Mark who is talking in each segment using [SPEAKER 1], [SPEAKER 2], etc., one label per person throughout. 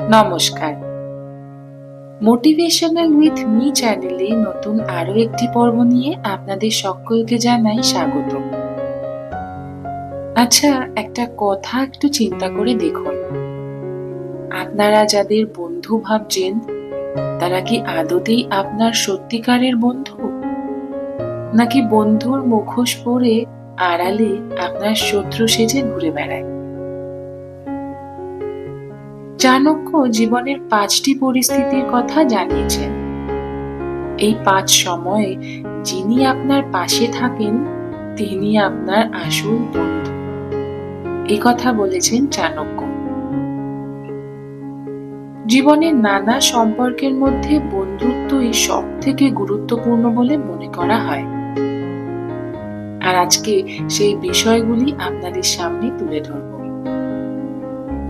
[SPEAKER 1] নমস্কার। Motivational with me চ্যানেলে নতুন আরও একটি পর্ব নিয়ে আপনাদের সকলকে জানাই স্বাগত। আচ্ছা একটা কথা একটু চিন্তা করে দেখুন। আপনারা যাদের বন্ধু ভাবছেন, তারা কি আদতেই আপনার সত্যিকারের বন্ধু? নাকি বন্ধুর মুখোশ পরে আড়ালে আপনার শত্রু সেজে ঘুরে বেড়ায়? চাণক্য জীবনের পাঁচটি পরিস্থিতির কথা জানিয়েছেন। এই পাঁচ সময়ে যিনি আপনার পাশে থাকেন, তিনি আপনার আসল বন্ধু। এই কথা বলেছেন চাণক্য। জীবনের নানা সম্পর্কের মধ্যে বন্ধুত্বই সব থেকে গুরুত্বপূর্ণ বলে মনে করা হয়। আর আজকে সেই বিষয়গুলি আপনাদের সামনে তুলে ধরব।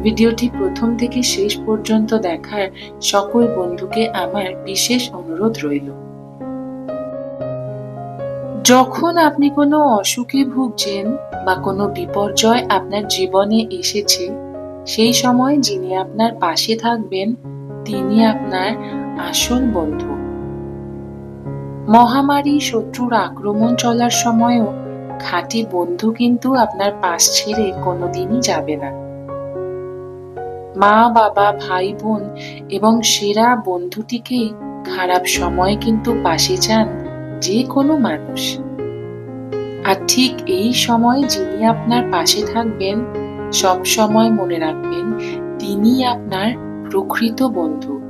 [SPEAKER 1] ভিডিওটি প্রথম থেকে শেষ পর্যন্ত দেখার সকল বন্ধুকে আমার বিশেষ অনুরোধ রইল। যখন আপনি কোনো অসুখে ভুগছেন বা কোনো বিপর্যয় আপনার জীবনে এসেছে, সেই সময় যিনি আপনার পাশে থাকবেন, তিনি আপনার আসল বন্ধু। মহামারী শত্রুর আক্রমণ চলার সময়ও খাঁটি বন্ধু কিন্তু আপনার পাশ ছেড়ে কোনোদিনই যাবে না। মা, বাবা, ভাই, বোন এবং সেরা বন্ধুটিকেই খারাপ সময় কিন্তু পাশে চান যে কোনো মানুষ। আর ঠিক এই সময় যিনি আপনার পাশে থাকবেন, সব সময় মনে রাখবেন তিনি আপনার প্রকৃত বন্ধু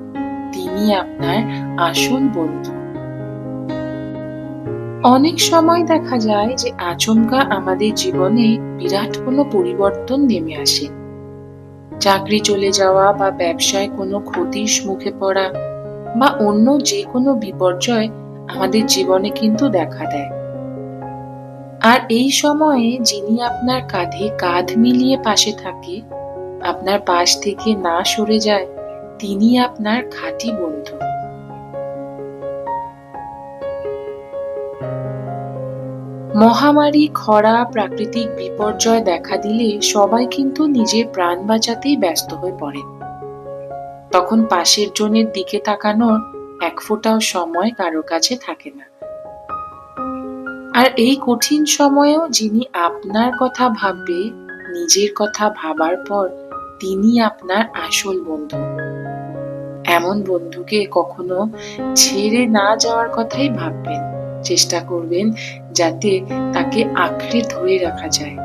[SPEAKER 1] তিনি আপনার আসল বন্ধু। অনেক সময় দেখা যায় যে আচমকা আমাদের জীবনে বিরাট কোনো পরিবর্তন নেমে আসে। চাকরি চলে যাওয়া বা ব্যবসায় কোনো ক্ষতির মুখে পড়া বা অন্য যে কোনো বিপর্যয় আমাদের জীবনে কিন্তু দেখা দেয়। আর এই সময়ে যিনি আপনার কাঁধে কাঁধ মিলিয়ে পাশে থাকে, আপনার পাশ থেকে না সরে যায় তিনি আপনার খাঁটি বন্ধু। মহামারী, খরা, প্রাকৃতিক বিপর্যয় দেখা দিলে সবাই কিন্তু নিজের প্রাণ বাঁচাতেই ব্যস্ত হয়ে পড়েন তখন পাশের জনের দিকে তাকানোর এক ফোঁটাও সময় কারও কাছে থাকে না। আর এই কঠিন সময়েও যিনি আপনার কথা ভাববে, নিজের কথা ভাবার পর তিনি আপনার আসল বন্ধু। এমন বন্ধুকে কখনো ছেড়ে না যাওয়ার কথাই ভাববেন। চেষ্টা করবেন যাতে তাকে আঁকড়ে ধরে রাখা যায়।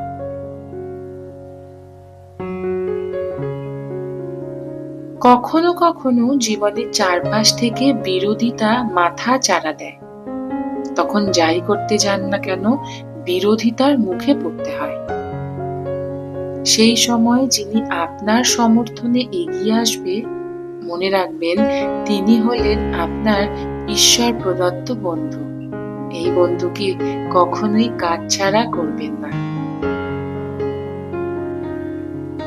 [SPEAKER 1] কখনো কখনো জীবনের চারপাশ থেকে বিরোধিতা মাথা চারা দেয়। তখন যাই করতে যান না কেন, বিরোধিতার মুখে পড়তে হয়। সেই সময় যিনি আপনার সমর্থনে এগিয়ে আসবে, মনে রাখবেন, তিনি হলেন আপনার ঈশ্বর প্রদত্ত বন্ধু। এই বন্ধুকে কখনোই কাজ ছাড়া করবেন না।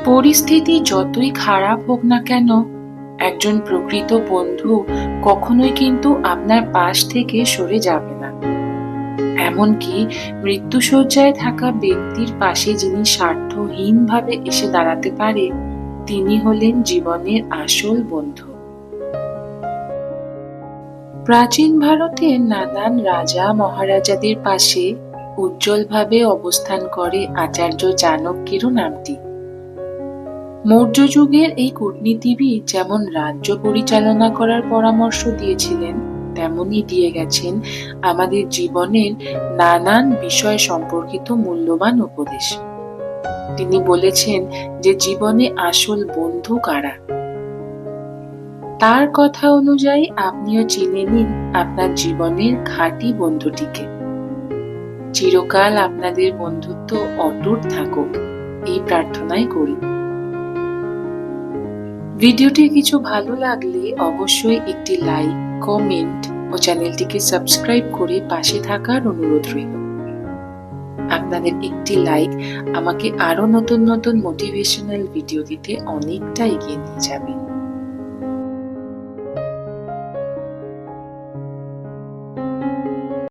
[SPEAKER 1] পরিস্থিতি যতই খারাপ হোক না কেন, একজন প্রকৃত বন্ধু কখনোই কিন্তু আপনার পাশ থেকে সরে যাবে না। এমনকি মৃত্যুসজ্জায় থাকা ব্যক্তির পাশে যিনি স্বার্থহীনভাবে এসে দাঁড়াতে পারে, তিনি হলেন জীবনের আসল বন্ধু। প্রাচীন ভারতের নানান রাজা মহারাজাদের পাশে উজ্জ্বলভাবে অবস্থান করে আচার্য চাণক্যেরও নামটি মৌর্য যুগের এই কূটনীতিবিদ যেমন রাজ্য পরিচালনা করার পরামর্শ দিয়েছিলেন, তেমনই দিয়ে গেছেন আমাদের জীবনের নানান বিষয় সম্পর্কিত মূল্যবান উপদেশ। তিনি বলেছেন যে জীবনে আসল বন্ধু কারা? তার কথা অনুযায়ী আপনিও চিনে নিন আপনার জীবনের খাঁটি বন্ধুটিকে। চিরকাল আপনাদের বন্ধুত্ব অটুট থাকুক, এই প্রার্থনাই করি। ভিডিওটি কিছু ভালো লাগলে অবশ্যই একটি লাইক, কমেন্ট ও চ্যানেলটিকে সাবস্ক্রাইব করে পাশে থাকার অনুরোধ রইল। আপনাদের একটি লাইক আমাকে আরও নতুন নতুন মোটিভেশনাল ভিডিও দিতে অনেকটা এগিয়ে নিয়ে যাবে।